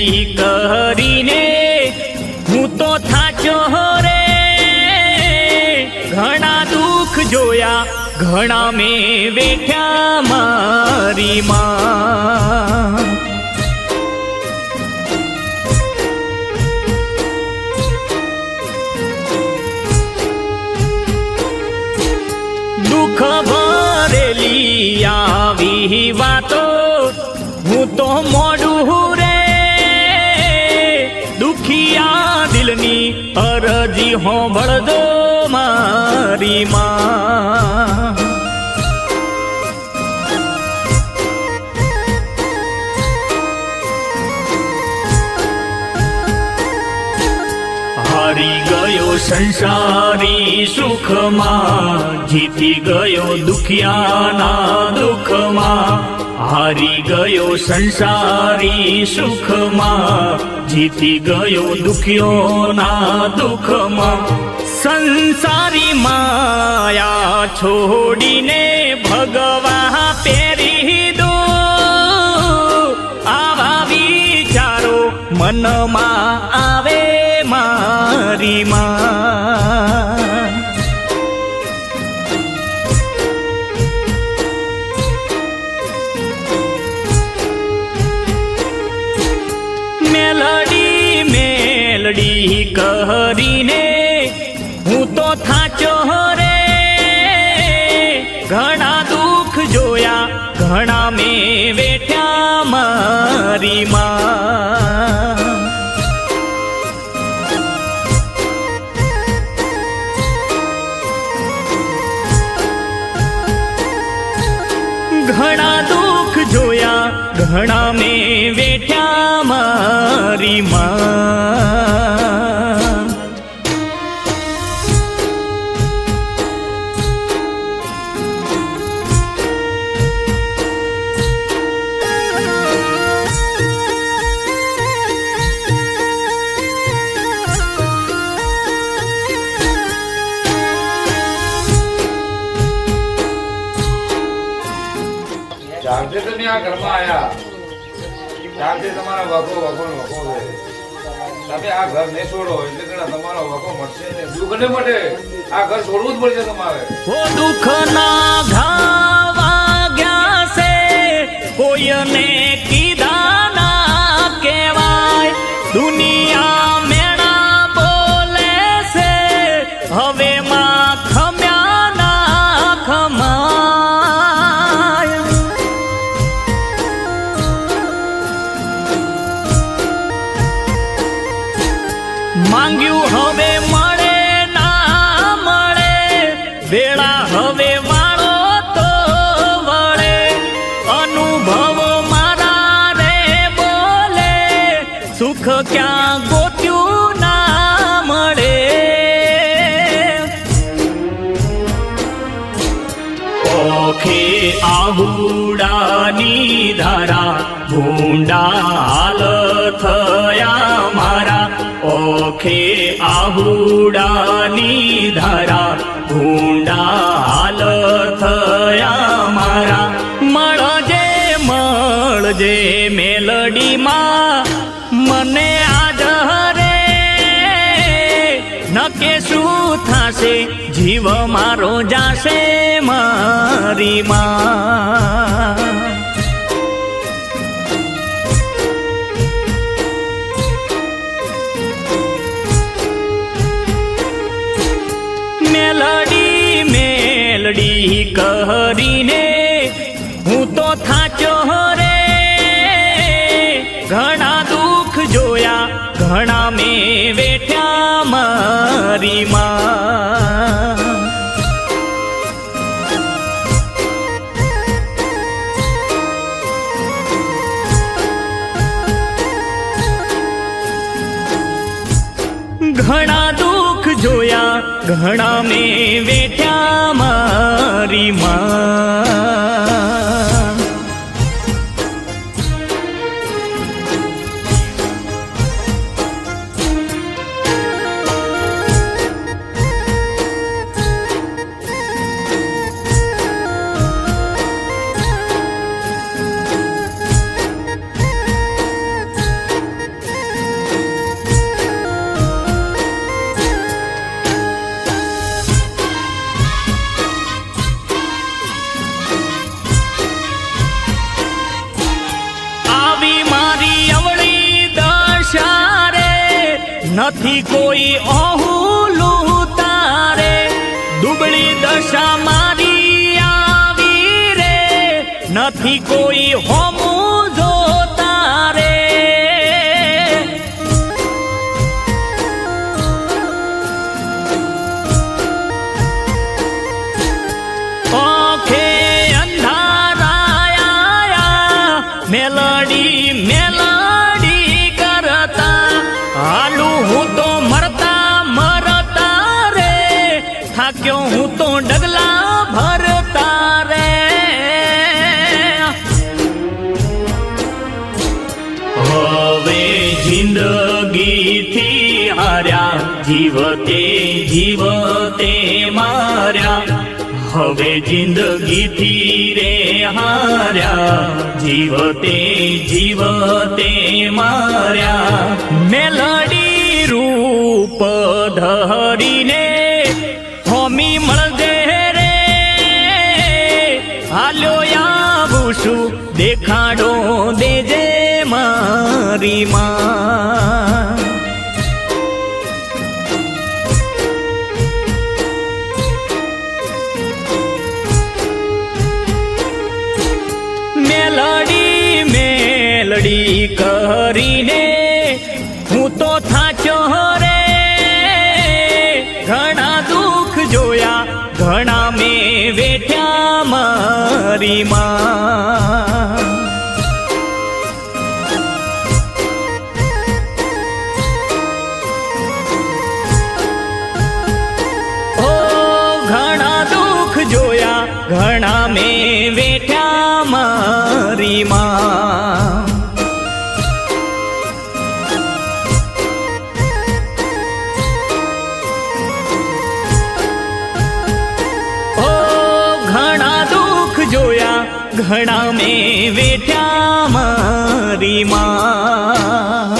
મેલડી કરીને હું તો થાચો રે. ઘણા દુઃખ જોયા ઘણા મેં વેઠ્યા મારી માં. હોંભળજો મારી માં. હારી ગયો સંસારી સુખમાં જીતી ગયો દુખિયાના હારી ગયો સંસારી સુખમાં, જીતી ગયો દુખ્યોના દુઃખમાં. સંસારી માયા છોડીને ભગવા પેરી દો. આવા વિચારો મનમાં આવે મારી માં. મેલડી કરીને હું તો થાચો રે. ઘણા દુઃખ જોયા, ઘણા મેં વેઠ્યા મારી માં. ઘણા દુઃખ જોયા, ઘણા મેં વેઠ્યા મારી માં. વખો વખો ને તમે આ ઘર નહીં છોડો, એટલે કે તમારો વખો મળશે ને. દુઃખ ને મટે. આ ઘર છોડવું જ પડશે તમારે. દુઃખ ના ઘા વાગ્યા છે. કોઈને ધારા ભૂંડા હાલ થયા મારા ઓખે આહુડાની ધારા. ભૂંડા હાલ થયા મારા મળજે મળજે મેલડીમાં મને આજ હરે. નકે શું થાશે, જીવ મારો જાશે મારી માં મેલડી કરીને હું તો થાચો રે. ઘણા દુઃખ જોયા, ઘણા મેં વેઠ્યા મારી માં. ઘણા જોયા ઘણા મેં વેઠ્યા મારી માં. નથી કોઈ જિંદગીથી હાર્યા, જીવતે જીવતે માર્યા. હવે જિંદગીથી રે હાર્યા, જીવતે જીવતે માર્યા. મેલડી રૂપ ધરીને હોમી મળજે રે. હાલો આવું દેખાડો દેજે મારી માં. મેલડી કરીને હું તો થાચો રે ઘણા દુઃખ જોયા, ઘણા મેં વેઠ્યા મારી માં. ઘણા મેં વેઠ્યા મારી માં. ઘણા મેં વેઠ્યા મારી માં.